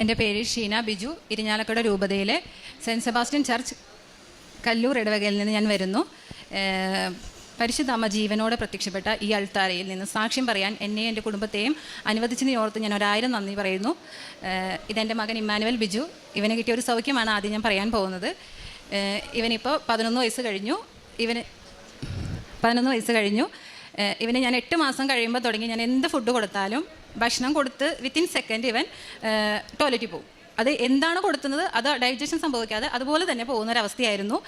എന്റെ പേര് ഷീന ബിജു ഇരിഞ്ഞാലക്കുട രൂപതയിലെ സെന്റ് സെബാസ്റ്റ്യൻ ചർച്ച് കല്ലൂർ ഇടവകയിൽ നിന്ന് ഞാൻ വരുന്നു. പരിശുദ്ധ അമ്മ ജീവനോടെ പ്രത്യക്ഷപ്പെട്ട ഈ അൾത്താരയിൽ നിന്ന് സാക്ഷ്യം പറയാൻ എന്നെയും എന്റെ കുടുംബത്തെയും അനുവദിച്ചതിനെ ഓർത്ത് ഞാൻ ഒരായിരം നന്ദി പറയുന്നു. ഇതെന്റെ മകൻ ഇമ്മാനുവൽ ബിജു. ഇവന് കിട്ടിയ ഒരു സൗഖ്യമാണ് ആദ്യം ഞാൻ പറയാൻ പോകുന്നത്. ഇവനിപ്പോൾ പതിനൊന്ന് വയസ്സ് കഴിഞ്ഞു. ഇവന് പതിനൊന്ന് വയസ്സ് കഴിഞ്ഞു. ഇവന് ഞാൻ എട്ട് മാസം കഴിയുമ്പോൾ തുടങ്ങി. ഞാൻ എന്ത് ഫുഡ് കൊടുത്താലും ഭക്ഷണം കൊടുത്ത് വിത്തിൻ സെക്കൻഡ് ഇവൻ ടോയ്ലറ്റിൽ പോകും അത് എന്താണ് കൊടുക്കുന്നത്? അത് ഡൈജഷൻ സംഭവിക്കാതെ അതുപോലെ തന്നെ പോകുന്ന ഒരവസ്ഥയായിരുന്നു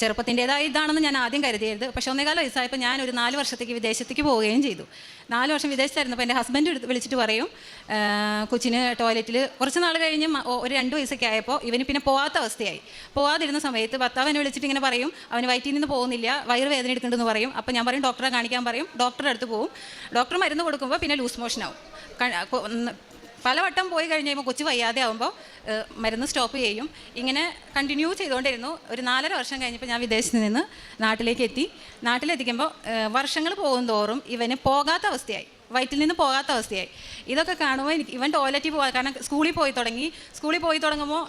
ചെറുപ്പത്തിന്റെതായ ഇതാണെന്ന് ഞാൻ ആദ്യം കരുതിയത്. പക്ഷേ ഒന്നേകാല വയസ്സായപ്പോൾ ഞാൻ ഒരു നാല് വർഷത്തേക്ക് വിദേശത്തേക്ക് പോവുകയും ചെയ്തു. നാല് വർഷം വിദേശത്തായിരുന്നപ്പോൾ എന്റെ ഹസ്ബൻഡ് എടുത്ത് വിളിച്ചിട്ട് പറയും കൊച്ചിന് ടോയ്ലറ്റിൽ കുറച്ച് നാൾ കഴിഞ്ഞ് ഒരു രണ്ട് വയസ്സൊക്കെ ആയപ്പോൾ ഇവന് പിന്നെ പോകാത്ത അവസ്ഥയായി. പോകാതിരുന്ന സമയത്ത് ഭർത്താവ് എന്നെ വിളിച്ചിട്ട് ഇങ്ങനെ പറയും അവന് വയറ്റിൽ നിന്ന് പോകുന്നില്ല വയറ് വേദന എടുക്കുന്നുണ്ടെന്ന് പറയും. അപ്പോൾ ഞാൻ പറയും ഡോക്ടറെ കാണിക്കാൻ പറയും. ഡോക്ടറെ അടുത്ത് പോവും. ഡോക്ടർ മരുന്ന് കൊടുക്കുമ്പോൾ പിന്നെ ലൂസ് മോഷനാവും. പലവട്ടം പോയി കഴിഞ്ഞ് കഴിയുമ്പോൾ കൊച്ചു വയ്യാതെ ആകുമ്പോൾ മരുന്ന് സ്റ്റോപ്പ് ചെയ്യും. ഇങ്ങനെ കണ്ടിന്യൂ ചെയ്തുകൊണ്ടിരുന്നു. ഒരു നാലര വർഷം കഴിഞ്ഞപ്പോൾ ഞാൻ വിദേശത്ത് നിന്ന് നാട്ടിലേക്ക് എത്തി. നാട്ടിലെത്തിക്കുമ്പോൾ വർഷങ്ങൾ പോകും തോറും ഇവന് പോകാത്ത അവസ്ഥയായി. വയറ്റിൽ നിന്ന് പോകാത്ത അവസ്ഥയായി. ഇതൊക്കെ കാണുമ്പോൾ എനിക്ക് ഇവൻ ടോയ്ലറ്റിൽ പോകാൻ കാരണം സ്കൂളിൽ പോയി തുടങ്ങി. സ്കൂളിൽ പോയി തുടങ്ങുമ്പോൾ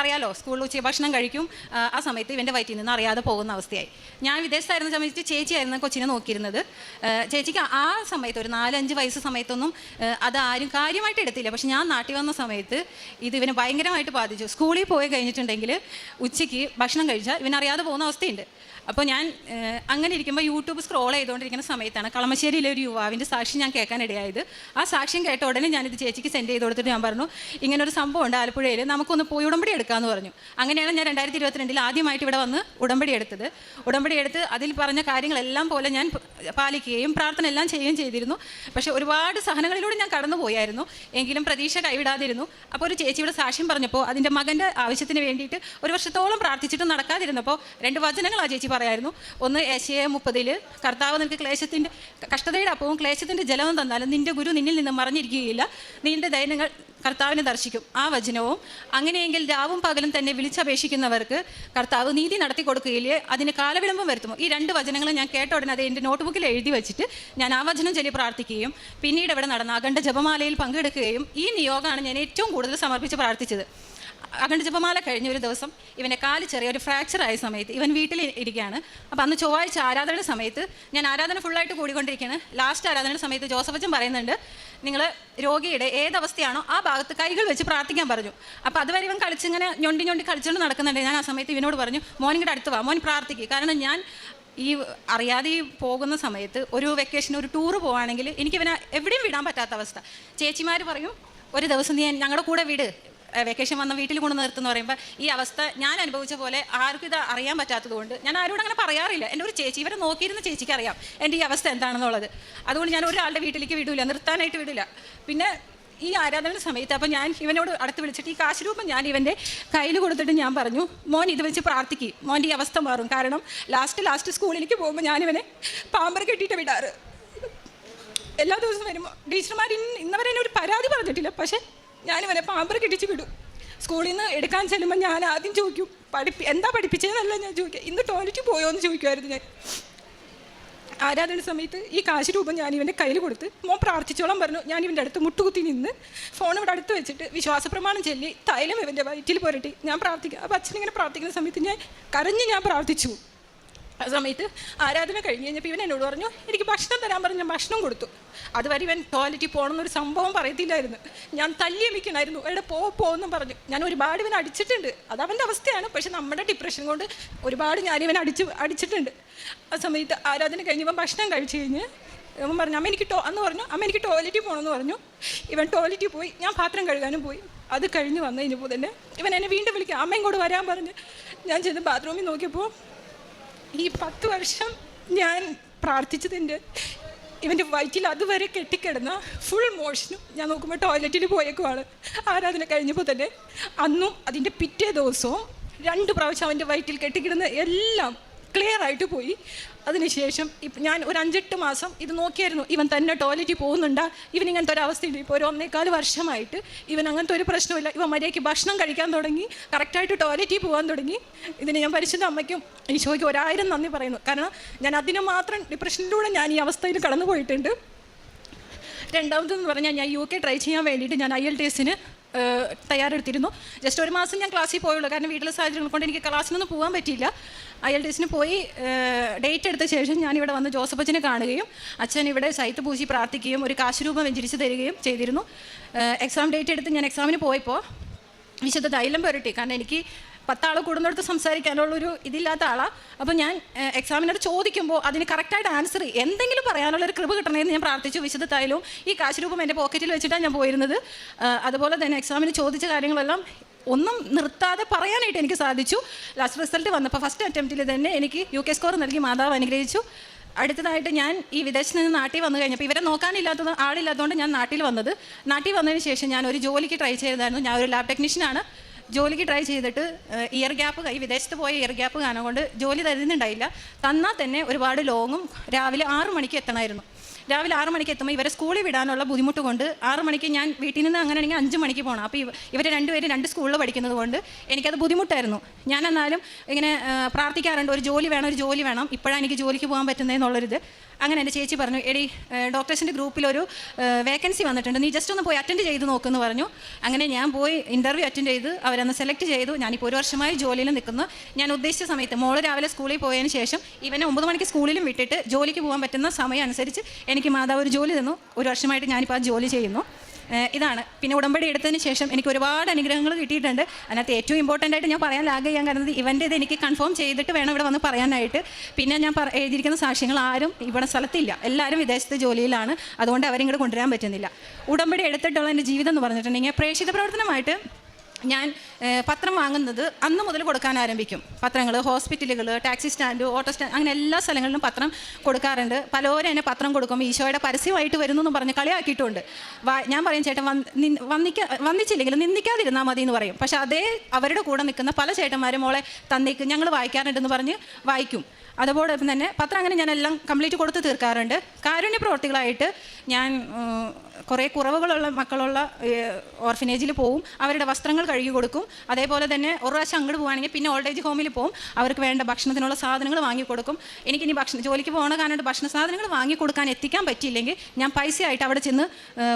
അറിയാലോ സ്കൂളിൽ ഉച്ച ഭക്ഷണം കഴിക്കും. ആ, സമയത്ത് ഇവന്റെ വയറ്റിൽ നിന്ന് അറിയാതെ പോകുന്ന അവസ്ഥയായി. ഞാൻ വിദേശത്തായിരുന്ന സമയത്ത് ചേച്ചിയായിരുന്നു കൊച്ചിനെ നോക്കിയിരുന്നത്. ചേച്ചിക്ക് ആ സമയത്ത് ഒരു നാലഞ്ച് വയസ്സ് സമയത്തൊന്നും അത് ആരും കാര്യമായിട്ട് എടുത്തില്ല. പക്ഷെ ഞാൻ നാട്ടിൽ വന്ന സമയത്ത് ഇത് ഇവനെ ഭയങ്കരമായിട്ട് ബാധിച്ചു. സ്കൂളിൽ പോയി കഴിഞ്ഞിട്ടുണ്ടെങ്കിൽ ഉച്ചയ്ക്ക് ഭക്ഷണം കഴിച്ചാൽ ഇവനറിയാതെ പോകുന്ന അവസ്ഥയുണ്ട്. അപ്പോൾ ഞാൻ അങ്ങനെ ഇരിക്കുമ്പോൾ യൂട്യൂബ് സ്ക്രോൾ ചെയ്തുകൊണ്ടിരിക്കുന്ന സമയത്താണ് കളമശ്ശേരിയിലെ ഒരു യുവാവിന്റെ സാക്ഷി ഞാൻ കേൾക്കാനിടയായത്. ആ സാക്ഷ്യം കേട്ട ഉടനെ ഞാനിത് ചേച്ചിക്ക് സെൻഡ് ചെയ്ത് കൊടുത്തിട്ട് ഞാൻ പറഞ്ഞു ഇങ്ങനെ ഒരു സംഭവം ഉണ്ട് ആലപ്പുഴയിൽ നമുക്കൊന്ന് പോയി ഉടമ്പടി എടുക്കാമെന്ന് പറഞ്ഞു. അങ്ങനെയാണ് ഞാൻ രണ്ടായിരത്തി ഇരുപത്തിരണ്ടിൽ ആദ്യമായിട്ട് ഇവിടെ വന്ന് ഉടമ്പടി എടുത്തത്. ഉടമ്പടി എടുത്ത് അതിൽ പറഞ്ഞ കാര്യങ്ങളെല്ലാം പോലെ ഞാൻ പാലിക്കുകയും പ്രാർത്ഥന എല്ലാം ചെയ്യുകയും ചെയ്തിരുന്നു. പക്ഷേ ഒരുപാട് സഹനങ്ങളിലൂടെ ഞാൻ കടന്നു പോയായിരുന്നു. എങ്കിലും പ്രതീക്ഷ കൈവിടാതിരുന്നു. അപ്പോൾ ഒരു ചേച്ചിയുടെ സാക്ഷ്യം പറഞ്ഞപ്പോൾ അതിന്റെ മകന്റെ ആവശ്യത്തിന് വേണ്ടിയിട്ട് ഒരു വർഷത്തോളം പ്രാർത്ഥിച്ചിട്ട് നടക്കാതിരുന്നപ്പോൾ രണ്ട് വചനങ്ങൾ ആ ചേച്ചി പറയായിരുന്നു. ഒന്ന് ഏശയ മുപ്പതിൽ കർത്താവ് നിനക്ക് ക്ലേശത്തിന്റെ കഷ്ടതയുടെ അപ്പവും ക്ലേശത്തിന്റെ ജലവും തന്നാലും നിന്റെ ഗുരു നിന്നിൽ നിന്ന് മറഞ്ഞിരിക്കുകയില്ല. നിന്റെ ദൈനങ്ങൾ കർത്താവിനെ ദർശിക്കും. ആ വചനവും അങ്ങനെയെങ്കിൽ രാവും പകലും തന്നെ വിളിച്ചപേക്ഷിക്കുന്നവർക്ക് കർത്താവ് നീതി നടത്തി കൊടുക്കുകയില്ലേ? അതിന് കാലവിളംബം വരുത്തുമോ? ഈ രണ്ട് വചനങ്ങളും ഞാൻ കേട്ട ഉടനെ അത് എന്റെ നോട്ട്ബുക്കിൽ എഴുതി വെച്ചിട്ട് ഞാൻ ആ വചനം ചൊല്ലി പ്രാർത്ഥിക്കുകയും പിന്നീട് ഇവിടെ നടന്ന അഖണ്ഡ ജപമാലയിൽ പങ്കെടുക്കുകയും ഈ നിയോഗമാണ് ഞാൻ ഏറ്റവും കൂടുതൽ സമർപ്പിച്ച് പ്രാർത്ഥിച്ചത്. അഖണ്ഡ ജപമാല കഴിഞ്ഞ ഒരു ദിവസം ഇവന്റെ കാൽ ചെറിയൊരു ഫ്രാക്ചർ ആയ സമയത്ത് ഇവൻ വീട്ടിൽ ഇരിക്കുകയാണ്. അപ്പോൾ അന്ന് ചൊവ്വാഴ്ച ആരാധന സമയത്ത് ഞാൻ ആരാധന ഫുള്ളായിട്ട് കൂടിക്കൊണ്ടിരിക്കുകയാണ്. ലാസ്റ്റ് ആരാധന സമയത്ത് ജോസഫ് ജോസഫച്ചൻ പറയുന്നുണ്ട് നിങ്ങൾ രോഗിയുടെ ഏതവസ്ഥയാണോ ആ ഭാഗത്ത് കൈകൾ വെച്ച് പ്രാർത്ഥിക്കാൻ പറഞ്ഞു. അപ്പോൾ അതുവരെ ഇവൻ കളിച്ചിങ്ങനെ ഞൊണ്ടി ഞൊണ്ടി കളിച്ചുകൊണ്ട് നടക്കുന്നുണ്ട്. ഞാൻ ആ സമയത്ത് ഇവനോട് പറഞ്ഞു മോൻ ഇങ്ങോട്ട് അടുത്ത് വാ മോൻ പ്രാർത്ഥിക്കുക കാരണം ഞാൻ ഈ അറിയാതെ ഈ പോകുന്ന സമയത്ത് ഒരു വെക്കേഷൻ ഒരു ടൂർ പോവുകയാണെങ്കിൽ എനിക്കിവനെ എവിടെയും വിടാൻ പറ്റാത്ത അവസ്ഥ. ചേച്ചിമാർ പറയും ഒരു ദിവസം നീ ഞങ്ങളുടെ കൂടെ വിട് വെക്കേഷൻ വന്ന വീട്ടിൽ കൊണ്ട് നിർത്തുന്ന പറയുമ്പോൾ ഈ അവസ്ഥ ഞാൻ അനുഭവിച്ച പോലെ ആർക്കും ഇത് അറിയാൻ പറ്റാത്തതുകൊണ്ട് ഞാൻ ആരോടും അങ്ങനെ പറയാറില്ല. എന്റെ ഒരു ചേച്ചി ഇവരെ നോക്കിയിരുന്ന ചേച്ചിക്ക് അറിയാം എന്റെ ഈ അവസ്ഥ എന്താണെന്നുള്ളത്. അതുകൊണ്ട് ഞാൻ ഒരാളുടെ വീട്ടിലേക്ക് വിടില്ല നിർത്താനായിട്ട് വിടില്ല പിന്നെ ഈ ആരാധന സമയത്ത് അപ്പം ഞാൻ ഇവനോട് അടുത്ത് വിളിച്ചിട്ട് ഈ കാശ് രൂപം ഞാൻ ഇവന്റെ കയ്യിൽ കൊടുത്തിട്ട് ഞാൻ പറഞ്ഞു മോൻ ഇത് വെച്ച് പ്രാർത്ഥിക്കും. മോന്റെ ഈ അവസ്ഥ മാറും. കാരണം ലാസ്റ്റ് ലാസ്റ്റ് സ്കൂളിലേക്ക് പോകുമ്പോൾ ഞാനിവനെ പാമ്പർ കെട്ടിയിട്ട് വിടാറ്. എല്ലാ ദിവസവും വരുമ്പോൾ ടീച്ചർമാർ ഇന്ന് ഇന്നവരെ ഒരു പരാതി പറഞ്ഞിട്ടില്ല. പക്ഷേ ഞാനിവനെ പാമ്പർ കിടിച്ചു വിടും. സ്കൂളിൽ നിന്ന് എടുക്കാൻ ചെല്ലുമ്പോൾ ഞാൻ ആദ്യം ചോദിക്കും പഠിപ്പി എന്താ പഠിപ്പിച്ചതെന്നല്ല ഞാൻ ചോദിക്കുക. ഇന്ന് ടോയ്ലറ്റ് പോയോ എന്ന് ചോദിക്കുമായിരുന്നു ഞാൻ. ആരാധന സമയത്ത് ഈ കാശ് രൂപം ഞാൻ ഇവന്റെ കയ്യിൽ കൊടുത്ത് മോൻ പ്രാർത്ഥിച്ചോളം പറഞ്ഞു. ഞാൻ ഇവന്റെ അടുത്ത് മുട്ടുകുത്തി നിന്ന് ഫോൺ ഇവിടെ അടുത്ത് വെച്ചിട്ട് വിശ്വാസ പ്രമാണം ചൊല്ലി തൈലം ഇവന്റെ വയറ്റിൽ പുരട്ടി. ഞാൻ പ്രാർത്ഥിക്കുക അപ്പോൾ അച്ഛനിങ്ങനെ പ്രാർത്ഥിക്കുന്ന സമയത്ത് ഞാൻ കരഞ്ഞ് ഞാൻ പ്രാർത്ഥിച്ചു. ആ സമയത്ത് ആരാധന കഴിഞ്ഞ് കഴിഞ്ഞപ്പോൾ ഇവൻ എന്നോട് പറഞ്ഞു എനിക്ക് ഭക്ഷണം തരാൻ പറഞ്ഞു ഭക്ഷണം കൊടുത്തു. അതുവരെ ഇവൻ ടോയ്ലറ്റിൽ പോകണമെന്നൊരു സംഭവം പറയത്തില്ലായിരുന്നു. ഞാൻ തല്ലി മിക്കണമായിരുന്നു എവിടെ പോ പോകുന്നു പറഞ്ഞു. ഞാൻ ഒരുപാട് ഇവൻ അടിച്ചിട്ടുണ്ട്. അത് അവന്റെ അവസ്ഥയാണ്. പക്ഷെ നമ്മുടെ ഡിപ്രഷൻ കൊണ്ട് ഒരുപാട് ഞാൻ ഇവൻ അടിച്ച് അടിച്ചിട്ടുണ്ട്. ആ സമയത്ത് ആരാധന കഴിഞ്ഞ് ഇവൻ ഭക്ഷണം കഴിച്ച് കഴിഞ്ഞ് അവൻ പറഞ്ഞു അമ്മ എനിക്ക് ടോ എന്ന് പറഞ്ഞു. അമ്മ എനിക്ക് ടോയ്ലറ്റിൽ പോകണമെന്ന് പറഞ്ഞു. ഇവൻ ടോയ്ലറ്റിൽ പോയി. ഞാൻ പാത്രം കഴുകാനും പോയി. അത് കഴിഞ്ഞ് വന്നതിന് പോലെ തന്നെ ഇവൻ എന്നെ വീണ്ടും വിളിക്കുക അമ്മയും കൂടെ വരാൻ പറഞ്ഞ്. ഞാൻ ചെന്ന് ബാത്റൂമിൽ നോക്കിയപ്പോൾ ഈ പത്ത് വർഷം ഞാൻ പ്രാർത്ഥിച്ചതിന്റെ ഇവന്റെ വയറ്റിൽ അതുവരെ കെട്ടിക്കിടന്ന ഫുൾ മോഷനും ഞാൻ നോക്കുമ്പോൾ ടോയ്ലറ്റിൽ പോയേക്കുവാണ്. ആരാധന കഴിഞ്ഞപ്പോൾ തന്നെ അന്നും അതിന്റെ പിറ്റേ ദിവസവും രണ്ട് പ്രാവശ്യം അവന്റെ വയറ്റിൽ കെട്ടിക്കിടുന്ന എല്ലാം ക്ലിയർ ആയിട്ട് പോയി. അതിനുശേഷം ഇപ്പം ഞാൻ ഒരു അഞ്ചെട്ട് മാസം ഇത് നോക്കിയായിരുന്നു. ഇവൻ തന്നെ ടോയ്ലറ്റിൽ പോകുന്നുണ്ട്. ഇവൻ ഇങ്ങനത്തെ ഒരു അവസ്ഥയുണ്ട് ഇപ്പോൾ ഒരു ഒന്നേക്കാൽ വർഷമായിട്ട് ഇവൻ അങ്ങനത്തെ ഒരു പ്രശ്നമില്ല ഇവൻ മര്യാദയ്ക്ക് ഭക്ഷണം കഴിക്കാൻ തുടങ്ങി. കറക്റ്റായിട്ട് ടോയ്ലറ്റിൽ പോകാൻ തുടങ്ങി. ഇതിന് ഞാൻ പരിശുദ്ധ അമ്മയ്ക്കും ഈശോയ്ക്കും ഒരായിരം നന്ദി പറയുന്നു. കാരണം ഞാൻ അതിനു മാത്രം ഡിപ്രഷനിലൂടെ ഞാൻ ഈ അവസ്ഥയിൽ കടന്നു പോയിട്ടുണ്ട് രണ്ടാമതെന്ന് പറഞ്ഞാൽ ഞാൻ യു കെ ട്രൈ ചെയ്യാൻ വേണ്ടിയിട്ട് ഞാൻ ഐ എൽ ടി എസിന് തയ്യാറെടുത്തിരുന്നു. ജസ്റ്റ് ഒരു മാസം ഞാൻ ക്ലാസ്സിൽ പോയുള്ളൂ. കാരണം വീട്ടിലെ സാഹചര്യങ്ങൾ കൊണ്ട് എനിക്ക് ക്ലാസ്സിനൊന്നും പോകാൻ പറ്റിയില്ല. ടി പോയി ഡേറ്റ് എടുത്ത ശേഷം ഞാൻ ഇവിടെ വന്ന് ജോസഫ് അച്ഛനെ കാണുകയും അച്ഛൻ ഇവിടെ സൈത്ത് പൂശി പ്രാർത്ഥിക്കുകയും ഒരു കാശുരൂപം വെഞ്ചരിച്ച് തരികയും ചെയ്തിരുന്നു. എക്സാം ഡേറ്റ് എടുത്ത് ഞാൻ എക്സാമിന് പോയപ്പോൾ വിശുദ്ധ തൈലം പുരട്ടി. കാരണം എനിക്ക് പത്താൾ കൂടുന്നിടത്ത് സംസാരിക്കാനുള്ളൊരു ഇതില്ലാത്ത ആളാണ് അപ്പോൾ ഞാൻ എക്സാമിനോട് ചോദിക്കുമ്പോൾ അതിന് കറക്റ്റായിട്ട് ആൻസർ എന്തെങ്കിലും പറയാനുള്ള ഒരു കൃപ കിട്ടണമെന്ന് ഞാൻ പ്രാർത്ഥിച്ചു വിശദത്തായാലും ഈ കാശ് രൂപം എന്റെ പോക്കറ്റിൽ വെച്ചിട്ടാണ് ഞാൻ പോയിരുന്നത്. അതുപോലെ തന്നെ എക്സാമിന് ചോദിച്ച കാര്യങ്ങളെല്ലാം ഒന്നും നിർത്താതെ പറയാനായിട്ട് എനിക്ക് സാധിച്ചു. ലാസ്റ്റ് റിസൾട്ട് വന്നപ്പോൾ ഫസ്റ്റ് അറ്റംപ്റ്റിൽ തന്നെ എനിക്ക് യു കെ സ്കോർ നൽകി മാതാവ് അനുഗ്രഹിച്ചു. അടുത്തതായിട്ട് ഞാൻ ഈ വിദേശത്ത് നിന്ന് നാട്ടിൽ വന്നു കഴിഞ്ഞപ്പോൾ ഇവരെ നോക്കാനില്ലാത്തത് ആളില്ലാത്തതുകൊണ്ട് ഞാൻ നാട്ടിൽ വന്നത്. നാട്ടിൽ വന്നതിന് ശേഷം ഞാൻ ഒരു ജോലിക്ക് ട്രൈ ചെയ്തായിരുന്നു. ഞാൻ ഒരു ലാബ് ടെക്നീഷ്യനാണ് ജോലിക്ക് ട്രൈ ചെയ്തിട്ട് ഇയർ ഗ്യാപ്പ് കൈ വിദേശത്ത് പോയ ഇയർ ഗ്യാപ്പ് കാരണം കൊണ്ട് ജോലി തരുന്നുണ്ടായില്ല. തന്നാൽ തന്നെ ഒരുപാട് ലോങ്ങും രാവിലെ ആറു മണിക്ക് എത്തണമായിരുന്നു. രാവിലെ ആറ് മണിക്ക് എത്തുമ്പോൾ ഇവരെ സ്കൂളിൽ വിടാനുള്ള ബുദ്ധിമുട്ട് കൊണ്ട് ആറ് മണിക്ക് ഞാൻ വീട്ടിൽ നിന്ന് അങ്ങനെ അങ്ങനെയാണെങ്കിൽ അഞ്ച് മണിക്ക് പോകണം അപ്പോൾ ഇവ ഇവർ രണ്ടുപേരും രണ്ട് സ്കൂളിൽ പഠിക്കുന്നത് കൊണ്ട് എനിക്കത് ബുദ്ധിമുട്ടായിരുന്നു. ഞാൻ എന്നാലും ഇങ്ങനെ പ്രാർത്ഥിക്കാറുണ്ട് ഒരു ജോലി വേണം ഒരു ജോലി വേണം. ഇപ്പോഴാണ് എനിക്ക് ജോലിക്ക് പോകാൻ പറ്റുന്നതെന്നുള്ളൊരിത് അങ്ങനെ എന്റെ ചേച്ചി പറഞ്ഞു എടി ഡോക്ടേഴ്സിന്റെ ഗ്രൂപ്പിലൊരു വേക്കൻസി വന്നിട്ടുണ്ട്. നീ ജസ്റ്റ് ഒന്ന് പോയി അറ്റൻഡ് ചെയ്ത് നോക്കുമെന്ന് പറഞ്ഞു. അങ്ങനെ ഞാൻ പോയി ഇന്റർവ്യൂ അറ്റൻഡ് ചെയ്ത് അവരന്ന് സെലക്ട് ചെയ്തു. ഞാനിപ്പോൾ ഒരു വർഷമായി ജോലിയിൽ നിൽക്കുന്നു. ഞാൻ ഉദ്ദേശിച്ച സമയത്ത് മോൾ രാവിലെ സ്കൂളിൽ പോയതിന് ശേഷം ഇവനെ ഒമ്പത് മണിക്ക് സ്കൂളിലും വിട്ടിട്ട് ജോലിക്ക് പോകാൻ പറ്റുന്ന സമയം അനുസരിച്ച് എനിക്ക് മാതാവ് ഒരു ജോലി തന്നു. ഒരു വർഷമായിട്ട് ഞാനിപ്പോൾ ആ ജോലി ചെയ്യുന്നു. ഇതാണ്. പിന്നെ ഉടമ്പടി എടുത്തതിന് ശേഷം എനിക്ക് ഒരുപാട് അനുഗ്രഹങ്ങൾ കിട്ടിയിട്ടുണ്ട്. അതിനകത്ത് ഏറ്റവും ഇമ്പോർട്ടന്റ് ആയിട്ട് ഞാൻ പറയാൻ ചെയ്യാൻ കാരണം ഇവന്റെ ഇത് എനിക്ക് കൺഫേം ചെയ്തിട്ട് വേണം ഇവിടെ വന്ന് പറയാനായിട്ട്. പിന്നെ ഞാൻ എഴുതിയിരിക്കുന്ന സാക്ഷ്യങ്ങൾ ആരും ഇവിടെ സ്ഥലത്തില്ല. എല്ലാവരും വിദേശത്തെ ജോലിയിലാണ്. അതുകൊണ്ട് അവരിങ്ങോട്ട് കൊണ്ടുവരാൻ പറ്റുന്നില്ല. ഉടമ്പടി എടുത്തിട്ടുള്ള എന്റെ ജീവിതം എന്ന് പറഞ്ഞിട്ടുണ്ടെങ്കിൽ പ്രേക്ഷിത പ്രവർത്തനമായിട്ട് ഞാൻ പത്രം വാങ്ങുന്നത് അന്ന് മുതൽ കൊടുക്കാൻ ആരംഭിക്കും. പത്രങ്ങൾ ഹോസ്പിറ്റലുകൾ ടാക്സി സ്റ്റാൻഡ് ഓട്ടോ സ്റ്റാൻഡ് അങ്ങനെ എല്ലാ സ്ഥലങ്ങളിലും പത്രം കൊടുക്കാറുണ്ട്. പലരും എന്നെ പത്രം കൊടുക്കും ഈശോയുടെ പരസ്യമായിട്ട് വരുന്നു എന്ന് പറഞ്ഞ് കളിയാക്കിയിട്ടുണ്ട്. ഞാൻ പറയും ചേട്ടൻ വന്നിക്ക വന്നിച്ചില്ലെങ്കിൽ നിന്ദിക്കാതിരുന്നാൽ മതി എന്ന് പറയും. പക്ഷേ അതേ അവരുടെ കൂടെ നിൽക്കുന്ന പല ചേട്ടന്മാരും മോളെ തന്നേക്ക് ഞങ്ങൾ വായിക്കാറുണ്ടെന്ന് പറഞ്ഞ് വായിക്കും. അതോടൊപ്പം തന്നെ പത്രം അങ്ങനെ ഞാൻ എല്ലാം കംപ്ലീറ്റ് കൊടുത്ത് തീർക്കാറുണ്ട്. കാരുണ്യ പ്രവർത്തികളായിട്ട് ഞാൻ കുറേ കുറവുകളുള്ള മക്കളുള്ള ഓർഫനേജിൽ പോവും. അവരുടെ വസ്ത്രങ്ങൾ കഴുകി കൊടുക്കും. അതേപോലെ തന്നെ ഒരു പ്രാവശ്യം അങ്ങോട്ട് പോവുകയാണെങ്കിൽ പിന്നെ ഓൾഡ് ഏജ് ഹോമിൽ പോവും. അവർക്ക് വേണ്ട ഭക്ഷണത്തിനുള്ള സാധനങ്ങൾ വാങ്ങി കൊടുക്കും. എനിക്കിനി ഭക്ഷണം ജോലിക്ക് പോകണ കാരണം ഭക്ഷണ സാധനങ്ങൾ വാങ്ങി കൊടുക്കാൻ എത്തിക്കാൻ പറ്റിയില്ലെങ്കിൽ ഞാൻ പൈസയായിട്ട് അവിടെ ചെന്ന്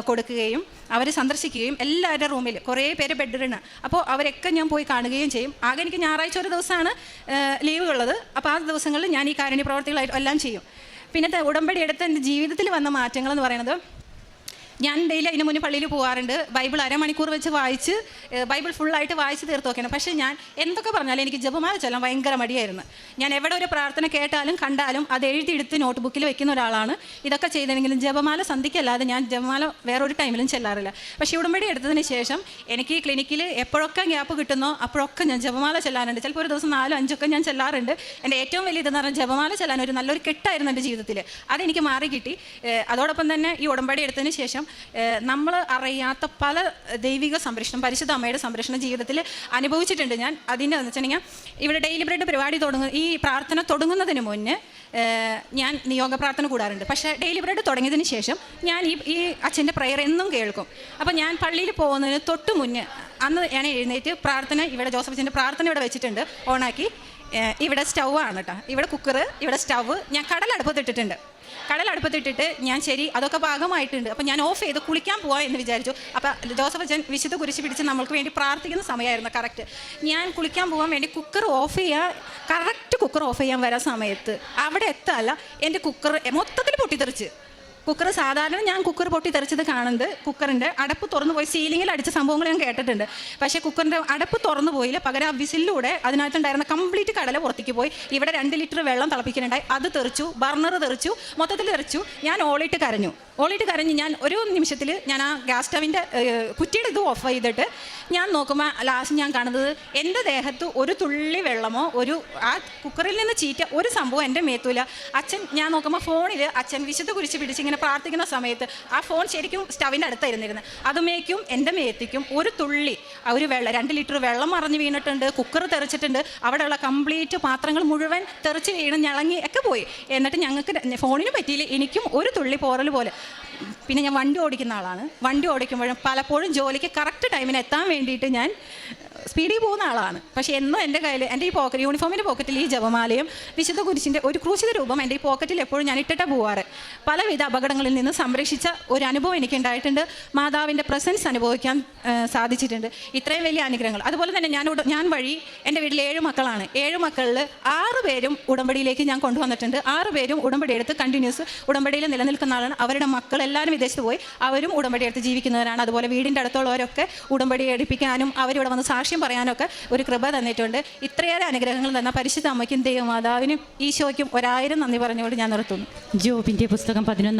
കൊടുക്കുകയും അവരെ സന്ദർശിക്കുകയും എല്ലാവരുടെ റൂമിൽ കുറേ പേര് ബെഡ്റിന് അപ്പോൾ അവരൊക്കെ ഞാൻ പോയി കാണുകയും ചെയ്യും. ആകെ എനിക്ക് ഞായറാഴ്ച ഒരു ദിവസമാണ് ലീവ് ഉള്ളത്. അപ്പോൾ ആ ദിവസങ്ങളിൽ ഞാൻ ഈ കാരുണ്യ പ്രവർത്തികളായിട്ട് എല്ലാം ചെയ്യും. പിന്നെ ഉടമ്പടി എടുത്ത എന്റെ ജീവിതത്തിൽ വന്ന മാറ്റങ്ങൾ എന്ന് പറയുന്നത് ഞാൻ ഡെയിലി അതിന് മുന്നേ പള്ളിയിൽ പോകാറുണ്ട്. ബൈബിൾ അരമണിക്കൂർ വെച്ച് വായിച്ച് ബൈബിൾ ഫുള്ളായിട്ട് വായിച്ച് തീർത്ത് നോക്കണം പക്ഷേ ഞാൻ എന്തൊക്കെ പറഞ്ഞാലും എനിക്ക് ജപമാല ചൊല്ലാൻ ഭയങ്കര മടിയായിരുന്നു. ഞാൻ എവിടെ ഒരു പ്രാർത്ഥന കേട്ടാലും കണ്ടാലും അത് എഴുതിയെടുത്ത് നോട്ട് ബുക്കിൽ വെക്കുന്ന ഒരാളാണ്. ഇതൊക്കെ ചെയ്തെങ്കിലും ജപമാല സന്ധിക്കല്ലാതെ ഞാൻ ജപമാല വേറൊരു ടൈമിലും ചെല്ലാറില്ല. പക്ഷേ ഉടമ്പടി എടുത്തതിന് ശേഷം എനിക്ക് ക്ലിനിക്കിൽ എപ്പോഴൊക്കെ ഗ്യാപ്പ് കിട്ടുന്നോ അപ്പോഴൊക്കെ ഞാൻ ജപമാല ചെല്ലാറുണ്ട്. ചിലപ്പോൾ ഒരു ദിവസം നാലോ അഞ്ചൊക്കെ ഞാൻ ചെല്ലാറുണ്ട്. എന്റെ ഏറ്റവും വലിയ ഇതെന്ന് പറഞ്ഞാൽ ജപമാല ചെല്ലാൻ ഒരു നല്ലൊരു കെട്ടായിരുന്നു എന്റെ ജീവിതത്തിൽ. അതെനിക്ക് മാറി കിട്ടി അതോടൊപ്പം തന്നെ ഈ ഉടമ്പടി എടുത്തതിന് ശേഷം നമ്മൾ അറിയാത്ത പല ദൈവിക സംരക്ഷണം പരിശുദ്ധ അമ്മയുടെ സംരക്ഷണം ജീവിതത്തിൽ അനുഭവിച്ചിട്ടുണ്ട്. ഞാൻ അതിന്റെ എന്ന് വെച്ചിട്ടുണ്ടെങ്കിൽ ഇവിടെ ഡെയിലി ബ്രെഡ് പരിപാടി തുടങ്ങുന്ന ഈ പ്രാർത്ഥന തുടങ്ങുന്നതിന് മുന്നേ ഞാൻ നിയോഗ പ്രാർത്ഥന കൂടാറുണ്ട്. പക്ഷേ ഡെയിലി ബ്രെഡ് തുടങ്ങിയതിന് ശേഷം ഞാൻ ഈ ഈ അച്ഛന്റെ പ്രെയർ എന്നും കേൾക്കും. അപ്പോൾ ഞാൻ പള്ളിയിൽ പോകുന്നതിന് തൊട്ട് മുന്നേ അന്ന് ഞാൻ എഴുന്നേറ്റ് പ്രാർത്ഥന ഇവിടെ ജോസഫ് അച്ഛന്റെ പ്രാർത്ഥന ഇവിടെ വെച്ചിട്ടുണ്ട് ഓണാക്കി. ഇവിടെ സ്റ്റൗ ആണ് കേട്ടോ. ഇവിടെ കുക്കർ ഇവിടെ സ്റ്റൗ ഞാൻ കടലടുപ്പത്തിട്ടിട്ടുണ്ട്. കടലടുപ്പത്തിട്ടിട്ട് ഞാൻ ശരി അതൊക്കെ പാകമായിട്ടുണ്ട്. അപ്പം ഞാൻ ഓഫ് ചെയ്ത് കുളിക്കാൻ പോവാം എന്ന് വിചാരിച്ചു. അപ്പം ജോസഫ് അച്ഛൻ വിശുദ്ധ കുരിശ് പിടിച്ച് നമ്മൾക്ക് വേണ്ടി പ്രാർത്ഥിക്കുന്ന സമയമായിരുന്നു കറക്റ്റ് ഞാൻ കുളിക്കാൻ പോകാൻ വേണ്ടി കുക്കർ ഓഫ് ചെയ്യാൻ കറക്റ്റ് കുക്കർ ഓഫ് ചെയ്യാൻ വരാൻ സമയത്ത്. അവിടെ എത്തല്ല എന്റെ കുക്കർ മൊത്തത്തിൽ പൊട്ടിത്തെറിച്ച്. കുക്കർ സാധാരണ ഞാൻ കുക്കർ പൊട്ടി തെറിച്ചത് കാണുന്നത് കുക്കറിന്റെ അടപ്പ് തുറന്നു പോയി സീലിങ്ങിൽ അടിച്ച സംഭവങ്ങൾ ഞാൻ കേട്ടിട്ടുണ്ട്. പക്ഷേ കുക്കറിന്റെ അടപ്പ് തുറന്നു പോയില്ല പകരം ആ വിസിലൂടെ അതിനകത്തുണ്ടായിരുന്ന കംപ്ലീറ്റ് കടല പുറത്തേക്ക് പോയി. ഇവിടെ രണ്ട് ലിറ്റർ വെള്ളം തിളപ്പിക്കുന്നുണ്ടായി. അത് തെറിച്ചു ബർണർ തെറിച്ചു മൊത്തത്തിൽ തെറിച്ചു. ഞാൻ ഓളിട്ട് കരഞ്ഞു. ഓളിട്ട് കരഞ്ഞ് ഞാൻ ഒരു നിമിഷത്തിൽ ഞാൻ ആ ഗ്യാസ് സ്റ്റവിന്റെ കുറ്റിയുടെ ഇത് ഓഫ് ചെയ്തിട്ട് ഞാൻ നോക്കുമ്പോൾ ലാസ്റ്റ് ഞാൻ കാണുന്നത് എന്റെ ദേഹത്ത് ഒരു തുള്ളി വെള്ളമോ ഒരു ആ കുക്കറിൽ നിന്ന് ചീറ്റ ഒരു സംഭവം എന്റെ മേത്തൂല. അച്ഛൻ ഞാൻ നോക്കുമ്പോൾ ഫോണിൽ അച്ഛൻ വിശുദ്ധ കുരിച്ച് പിടിച്ച് ഇങ്ങനെ പ്രാർത്ഥിക്കുന്ന സമയത്ത് ആ ഫോൺ ശരിക്കും സ്റ്റവിന്റെ അടുത്തായിരുന്നിരുന്നത് അതുമേക്കും എന്റെ മേത്തിക്കും ഒരു തുള്ളി ഒരു വെള്ളം രണ്ട് ലിറ്റർ വെള്ളം മറിഞ്ഞ് വീണിട്ടുണ്ട് കുക്കർ തെറിച്ചിട്ടുണ്ട്. അവിടെയുള്ള കംപ്ലീറ്റ് പാത്രങ്ങൾ മുഴുവൻ തെറിച്ച് വീണ് ഞളങ്ങി ഒക്കെ പോയി. എന്നിട്ട് ഞങ്ങൾക്ക് ഫോണിന് പറ്റിയില്ല. എനിക്കും ഒരു തുള്ളി പോറൽ പോലെ. പിന്നെ ഞാൻ വണ്ടി ഓടിക്കുന്ന ആളാണ്. വണ്ടി ഓടിക്കുമ്പോഴും പലപ്പോഴും ജോലിക്ക് കറക്റ്റ് ടൈമിന് എത്താൻ വേണ്ടിയിട്ട് ഞാൻ സ്പീഡിൽ പോകുന്ന ആളാണ്. പക്ഷേ എന്നും എന്റെ കയ്യിൽ എന്റെ ഈ പോക്കറ്റ് യൂണിഫോമിന്റെ പോക്കറ്റിൽ ഈ ജപമാലയും വിശുദ്ധ കുരിശിന്റെ ഒരു ക്രൂശിത രൂപം എന്റെ ഈ പോക്കറ്റിൽ എപ്പോഴും ഞാൻ ഇട്ടിട്ട് പോവാറ്. പലവിധ അപകടങ്ങളിൽ നിന്ന് സംരക്ഷിച്ച ഒരു അനുഭവം എനിക്കുണ്ടായിട്ടുണ്ട് മാതാവിന്റെ പ്രസൻസ് അനുഭവിക്കാൻ സാധിച്ചിട്ടുണ്ട്. ഇത്രയും വലിയ അനുഗ്രഹങ്ങൾ. അതുപോലെ തന്നെ ഞാൻ ഞാൻ വഴി എന്റെ വീട്ടിൽ ഏഴ് മക്കളാണ്. ഏഴ് മക്കളിൽ ആറ് പേരും ഉടമ്പടിയിലേക്ക് ഞാൻ കൊണ്ടുവന്നിട്ടുണ്ട്. ആറ് പേരും ഉടമ്പടി എടുത്ത് കണ്ടിന്യൂസ് ഉടമ്പടിയിൽ നിലനിൽക്കുന്ന ആളാണ്. അവരുടെ മക്കൾ എല്ലാവരും വിദേശത്ത് പോയി. അവരും ഉടമ്പടി എടുത്ത് ജീവിക്കുന്നവരാണ്. അതുപോലെ വീടിന്റെ അടുത്തുള്ളവരൊക്കെ ഉടമ്പടി എടുപ്പിക്കാനും അവരിവിടെ വന്ന് സാക്ഷ്യം പറയാനൊക്കെ ഒരു കൃപ തന്നിട്ടുണ്ട്. ഇത്രയേറെ അനുഗ്രഹങ്ങൾ തന്ന പരിശുദ്ധ അമ്മയ്ക്കും ദൈവമാതാവിനും ഈശോയ്ക്കും ഒരായിരം നന്ദി പറഞ്ഞുകൊണ്ട് ഞാൻ നിർത്തുന്നു. ജോബിന്റെ പുസ്തകം പതിനൊന്നാം